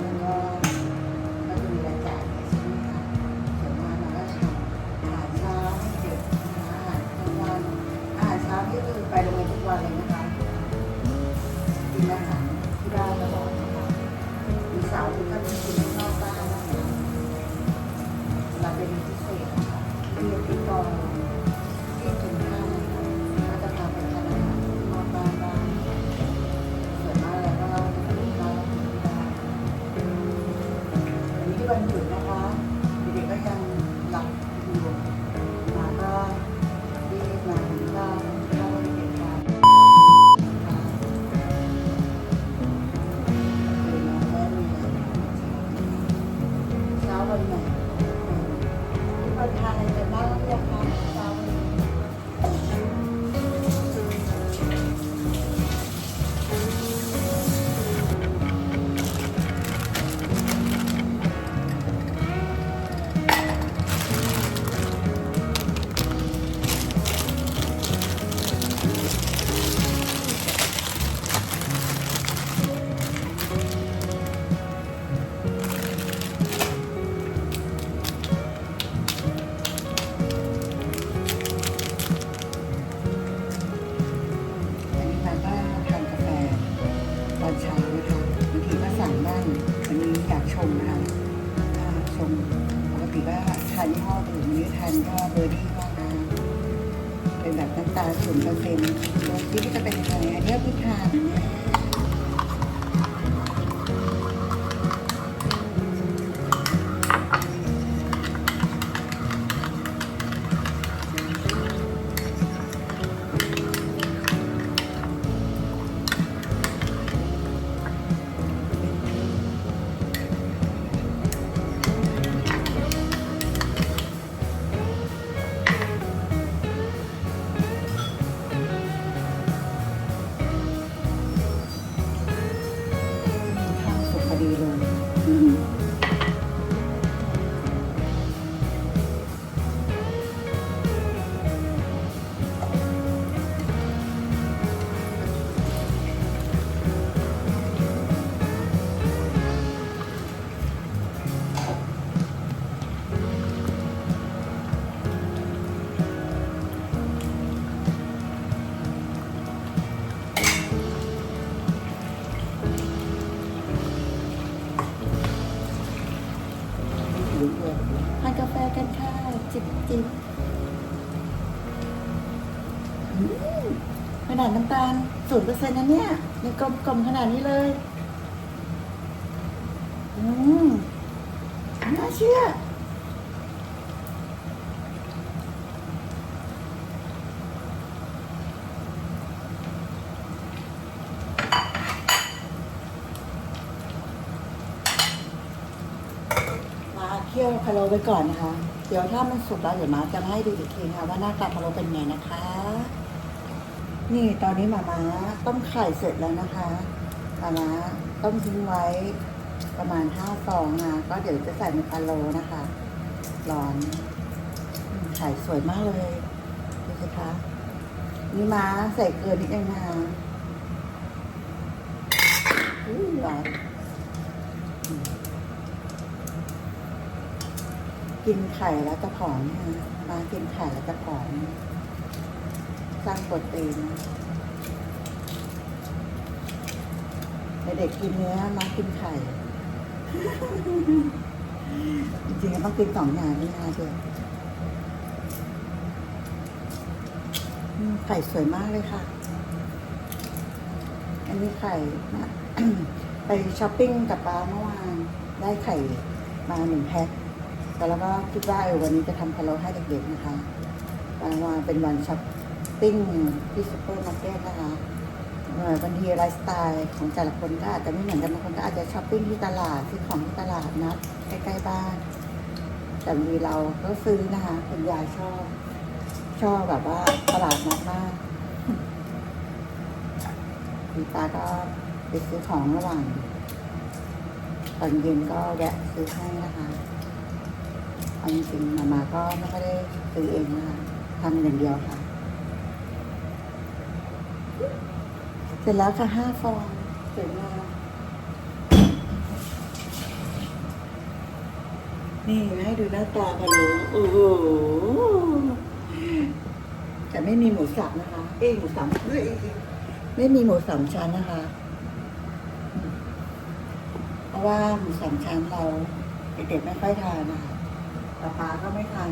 Thank you. ศูนย์เปอร์เซ็นต์ที่จะเป็นยังไงอันนี้พิธาน นาดน้ำตาลศูนย์เปอร์เซ็นต์นะเนี่ยยังกลมๆขนาดนี้เลย อืมน่าเชื่อ มาเคี่ยวพะโล้ไว้ก่อนนะคะ เดี๋ยวถ้ามันสุกแล้วเดี๋ยวมาจะให้ดูอีกทีค่ะว่าหน้าตาพะโล้เป็นไงนะคะ นี่ตอนนี้หมาม้าต้มไข่เสร็จแล้วนะคะหมาม้าต้มทิ้งไว้ประมาณห้าฟองนะก็เดี๋ยวจะใส่ในพะโลนะคะร้อนไข่สวยมากเลยดูสิคะนี่ม้าใส่เกลือนิดนึงนะคะอุ้ยร้อนกินไข่แล้วจะผอมนะมากินไข่แล้วจะผอม สร้างโปรตีนเด็กกินเนื้อมากินไข่ จริงๆต้องกินสองอย่างนี่นะเด็กไข่สวยมากเลยค่ะ อันนี้ไข่นะไปช้อปปิ้งกับป้าเมื่อวาน ได้ไข่มาหนึ่งแพ็คแต่แล้วก็คิดว่าวันนี้จะทำพะโล้ให้เด็กๆนะคะวันวานเป็นวันช้อป ปิ้งที่ซูเปอร์มาร์เก็ตนะคะเออบางทีไลฟ์สไตล์ของแต่ละคนก็อาจจะไม่เหมือนกันบางคนก็อาจจะช้อปปิ้งที่ตลาดซื้อของที่ตลาดนะใกล้ๆบ้าน แต่บางทีเราก็ซื้อนะคะคุณยายชอบ ชอบแบบว่าตลาดนัดมากคุณตาก็ไปซื้อของระหว่างตอนเย็นก็แวะซื้อให้นะคะเอาจริงๆมามาก็ไม่ได้ซื้อเองนะคะทำอย่างเดียวค่ะ เสร็จแล้วค่ะห้าฟองสวยงามนี่ให้ดูหน้าตากันเลยโอ้โหแต่ไม่มีหมูสับนะคะ เอ้ยหมูสับเอ้ยไม่มีหมูสามชั้นนะคะ เพราะว่าหมูสามชั้นเราเด็กๆไม่ค่อยทานนะคะป๊าป๊าก็ไม่ทาน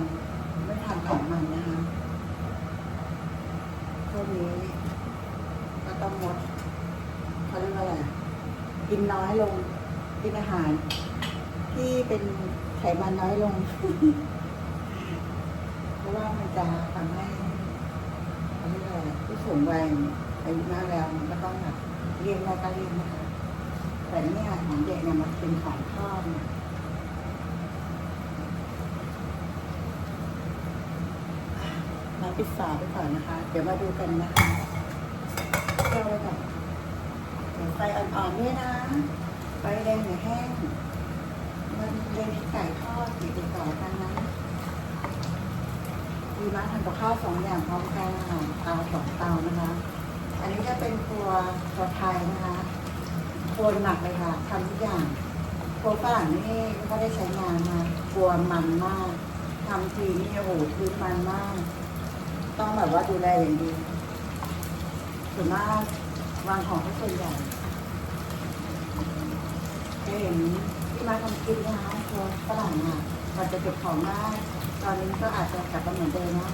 ไม่ทานของมันนะคะพวกนี้ก็ ต้องงดเขาเรียกว่าอะไรกินน้อยลงกินอาหาร ที่เป็นไขมันน้อยลง เพราะว่ามันจะทำให้เขาเรียกว่าอะไรผู้สูงวัยอายุมากแล้วมันก็ต้องแบบเรียนได้ก็เรียนนะคะแต่เนี่ยของเด็กเนี่ยมันเป็นของทอดเนี่ยมาปิดฝาไปก่อนนะคะ เดี๋ยวมาดูกันนะคะเที่ยวไว้ก่อนเดี๋ยว ไฟอ่อนๆด้วยนะไฟแดงอย่าแห้งมันเรียนไก่ทอดติดต่อกันนะมีร้านทำกับข้าวสองอย่างพร้อมกันเตาสองเตานะคะ อันนี้จะเป็นครัวครัวไทยนะคะโคนหนักเลยค่ะทำทุกอย่างครัวฝรั่งนี่ไม่ค่อยได้ใช้งานมากลัวมันมากทำทีนี่โอ้โหคือมันมาก ต้องแบบว่าดูแลอย่างดีส่วนมาก วางของก็ส่วนใหญ่จะเห็นที่มาทำกินนะคะครัวฝรั่งอะมันจะเก็บของได้ตอนนี้ก็อาจจะกลับมาเหมือนเดิมนะ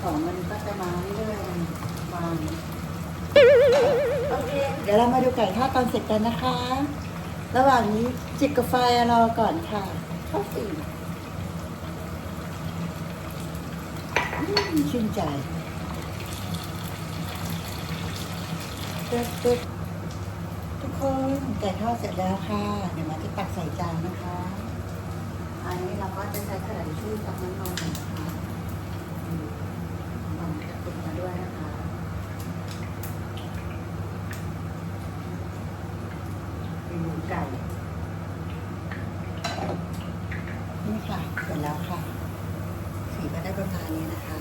ของมันก็จะมาเรื่อยๆวางโอเคเดี๋ยวเรามาดูไก่ทอดตอนเสร็จกันนะคะ ระหว่างนี้จิบกาแฟรอก่อนค่ะข้าวสีอืมชื่นใจ ตึ๊ดตึ๊ดทุกคนไก่ทอดเสร็จแล้วค่ะ เดี๋ยวมาที่ตักใส่จานนะคะ อันนี้เราก็จะใช้กระดาษทิชชู่ตักน้ำมันะคะอืมมันติดมาด้วยนะคะเป็นหมูไก่ นี่ค่ะ เสร็จแล้วค่ะ สีก็ได้ประมาณนี้นะคะ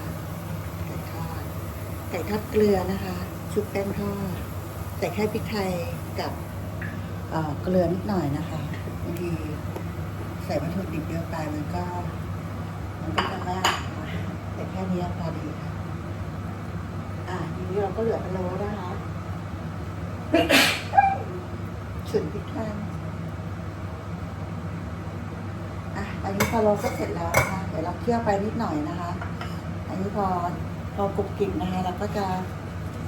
ไก่ทอด ไก่ทอดเกลือนะคะ ชุบแป้งทอด ใส่แค่พริกไทยกับเกลือนิดหน่อยนะคะบางทีใส่วัตถุดิบเยอะไปมันก็ มันก็จะไม่แต่แค่นี้พอดีค่ะอะทีนี้เราก็เหลือพะโล้นะคะฉุนพริกไทยอะอันนี้พอเราก็เสร็จแล้วนะคะเดี๋ยวเราเคี่ยวไปนิดหน่อยนะคะ อันนี้พอพอกรุบกริบนะคะเราก็จะ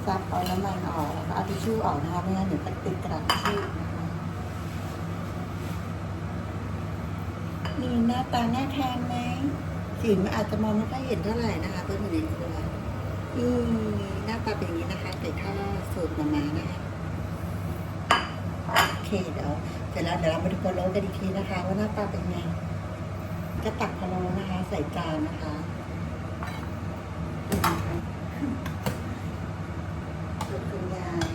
ซับเอาน้ำมันออกแล้วก็เอาทิชชู่ออกนะคะไม่งั้นเดี๋ยวจะติดกระดาษทิชชู่นะคะนี่หน้าตาน่าทานไหมสีมันอาจจะมองไม่ค่อยเห็นเท่าไหร่นะคะเพื่อนอยู่ในครัวนี่หน้าตาเป็นอย่างนี้นะคะไก่ทอดสูตรมามานะคะโอเคเดี๋ยวเสร็จแล้วเดี๋ยวเรามาดูพะโล้กันอีกทีนะคะ ว่าหน้าตาเป็นไงก็ตักพะโล้นะคะ ใส่จานนะคะสุดคุณยาย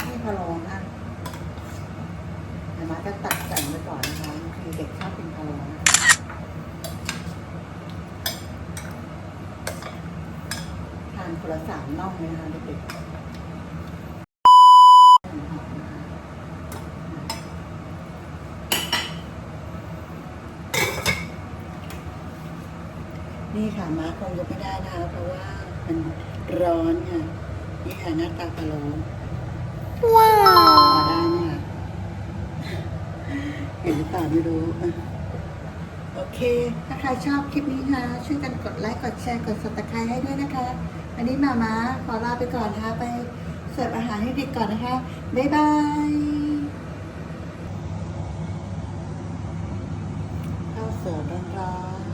ให้พะโล้นะเดี๋ยวมา จะตักใส่ไว้ก่อนนะคะคือเด็กชอบกินพะโล้นะคะทานคนละสามน่องเลยนะคะเด็กๆนี่ค่ะมาคงยกไม่ได้นะคะเพราะว่ามันร้อนค่ะนี่ค่ะหน้าตาปลาโลว้าวได้ไหมคะ เห็นหรือเปล่าไม่รู้ โอเค ถ้าใครชอบคลิปนี้คะช่วยกันกดไลค์กดแชร์กดสับตะไคร้ให้ด้วยนะคะ อันนี้มามาขอลาไปก่อนนะคะไปเสิร์ฟอาหารให้เด็กก่อนนะคะ บ๊ายบายข้าวเสิร์ฟร้อนๆ